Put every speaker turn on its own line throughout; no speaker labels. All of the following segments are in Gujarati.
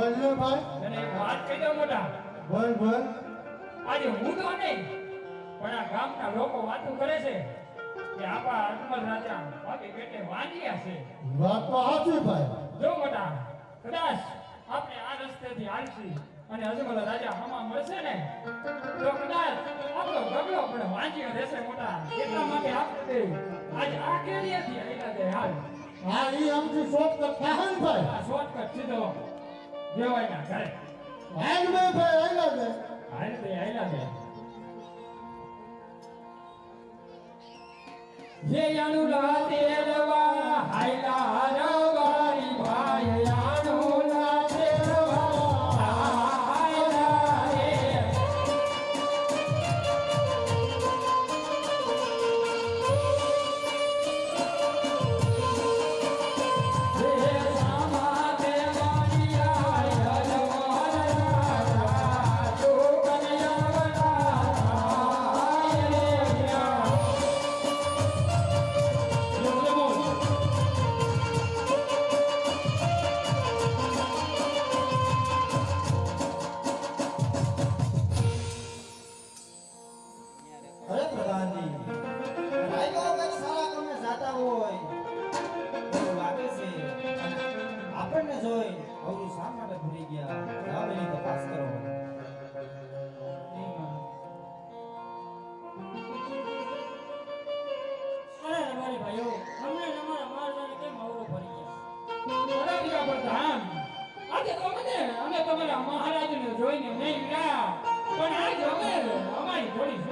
બોલ ને ભાઈ.
એક વાત કહી દઉં મોટા.
બોલ બોલ.
આજે હું તો નહીં પણ આ ગામના લોકો વાતો કરે છે કે આપા અજમલ રાજા બાકી પેટે વાંજ્યા છે.
વાત તો સાચી ભાઈ.
જો મોટા કદાચ આપણે આ રસ્તેથી હાલશી અને અજમલ રાજા હમા મળશે ને તો કદાચ આપણો ગગલો પણ વાંજ્યો રહેશે મોટા. એટલા માટે આપણે આજ આ કેરીએથી આયલા દે હાલ.
હા એ આમથી તો થાય ભાઈ.
શોર્ટકટ સીધો. જેવાયના ઘરે.
હાલ ને ભાઈ આયલા દે
હાલ બે આયલા જે અનુલા તેરવા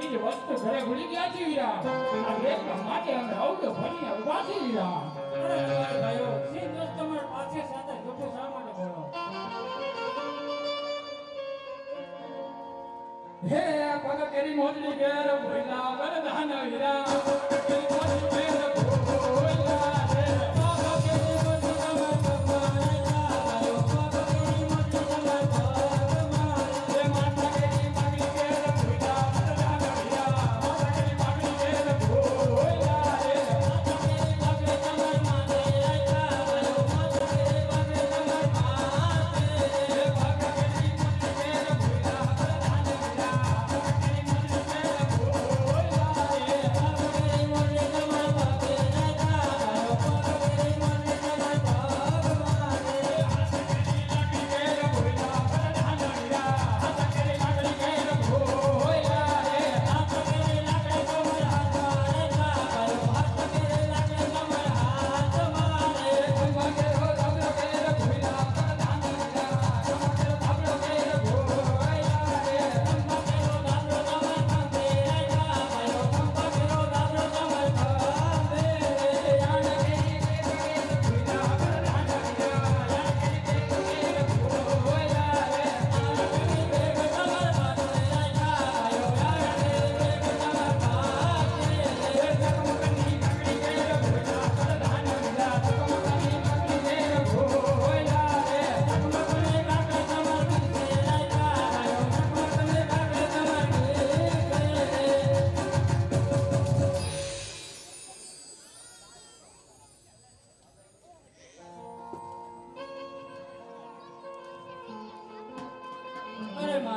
થોડી બીજી વસ્તુ ઘરે ભૂલી ગયા છીએ વીરા. આ એટલા માટે અમે અવડો ભણીને ઊભા છીએ વીરા.
અરે ભાઈઓ દોસ્ત તમારા પાસે સાથે જૂઠું શા માટે બોલો?
હે પગ કેરી મોજડી ઘેર ભોયલા વરદાન વીરા.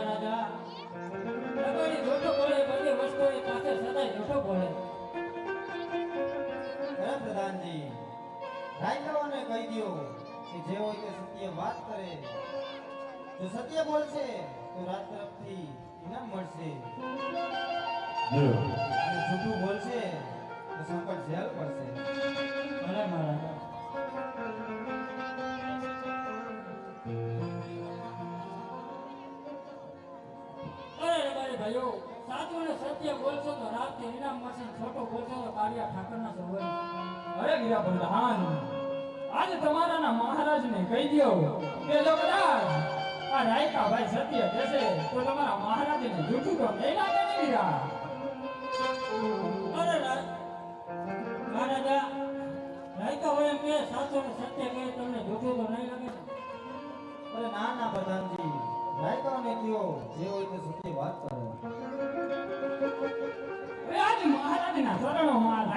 અરે મહારાજા રબારી બોલે બધી વસ્તુની પાસે સદાય જોઠો બોલે
પ્રધાનજી રાયકાઓને કહી દ્યો કે જે હોય તે સત્ય વાત કરે જો સત્ય બોલશે તો રાત તરફથી ઇનામ મળશે. જૂઠું બોલશે તો સંકટ જેલ પડશે.
મહારાજા. સાચું સત્ય બોલશો તો રાતથી ઇનામ મળશે અને બોલશો તો કાળિયા ઠાકરના સંબંધ
અરે ગીરા પ્રધાન આજે તમારાના મહારાજને કહી દો કે જો કદાચ આ રાયકા ભાઈ સત્ય કહેશે, તો તમારા મહારાજને જૂઠું તો નહીં લાગે ને ગીરા
અરે મહારાજા રાયકા હોય એમ કે સાચું અને સત્ય કહે, તમને જૂઠું તો નહીં લાગે
અરે ના ના, પ્રધાનજી. રાયકાઓને કયો જે હોય તે સત્ય વાત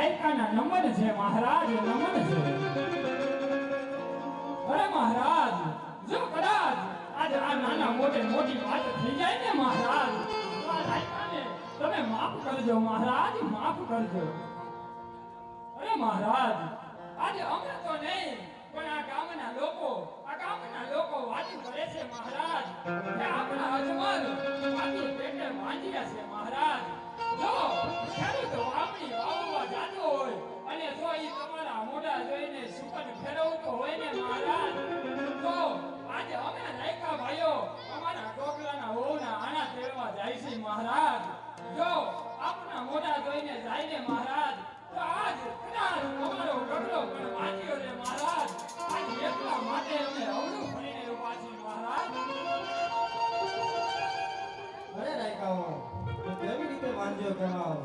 ચરણોમાં નમન છે મહારાજ, નમન છે. અરે મહારાજ, જો કદાચ આજે આ નાના મોટે મોટી વાત થઈ જાય ને મહારાજ તમે માફ કરજો મહારાજ, માફ કરજો. અરે મહારાજ, આજે અમે તો નહીં, પણ આ ગામના લોકો, આ ગામના લોકો વાતી કરે છે મહારાજ. કે આપણા અજમલ વાતી પેટે વાંજ્યા છે મહારાજ. જો ખેડૂત આપણી અને જો ઈ તમારા મોઢા જોઈને સુકન ફેરવતો હોય ને મહારાજ, તો આજે અમે રાયકા ભાઈઓ, અમારા ડોકલાના હોવના આણા તેડવા જાય છે મહારાજ. જો આપના મોઢા જોઈને જાય ને મહારાજ, તો આજ કદાચ અમારો ગગડો પણ વાંચ્યો રે મહારાજ. આજ એટલા માટે અમે અવળું ફરીને ઊભા છીએ મહારાજ.
અરે રાયકાઓ કેવી રીતે વાંચ્યો કહેવાવ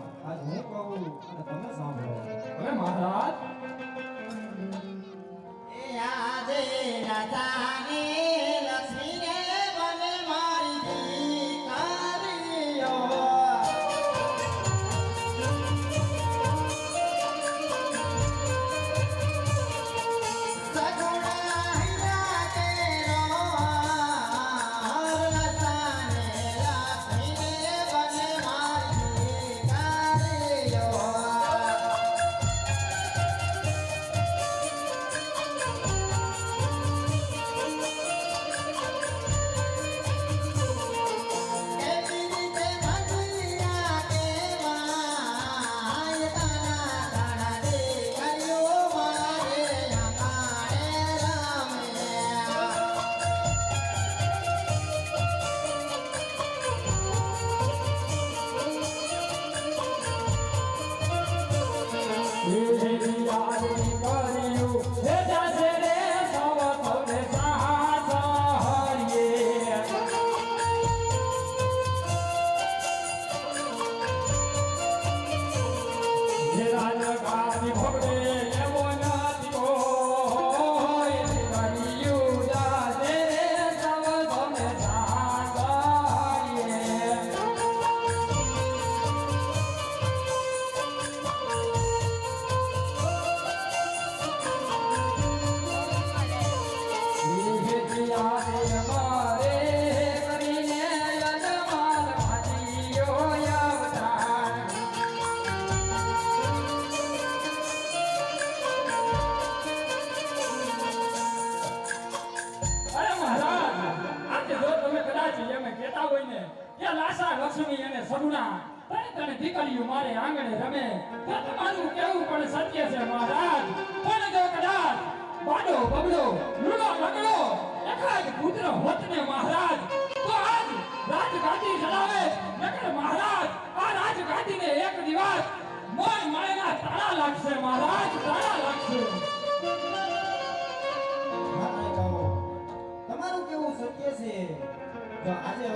যাবো દીકરીઓ મારે
આંગણે રમે. તો તમારું કેવું પણ સત્ય છે, મહારાજ. પણ જો કદાચ બાડો, બબડો, લૂલો, લગડો, એકાદ પુત્ર હોત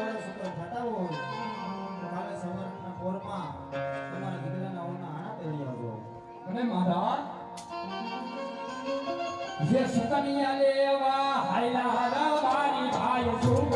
હવે સુતર થતા હોય તો કાલે સવારના પોરમાં તમારા દીકરાના ઓના આણા પહેરી આવજો.
અને મહારાજ, જે સુકનિયા લેવા હાયલા મારી ભાઈ સુકનિયા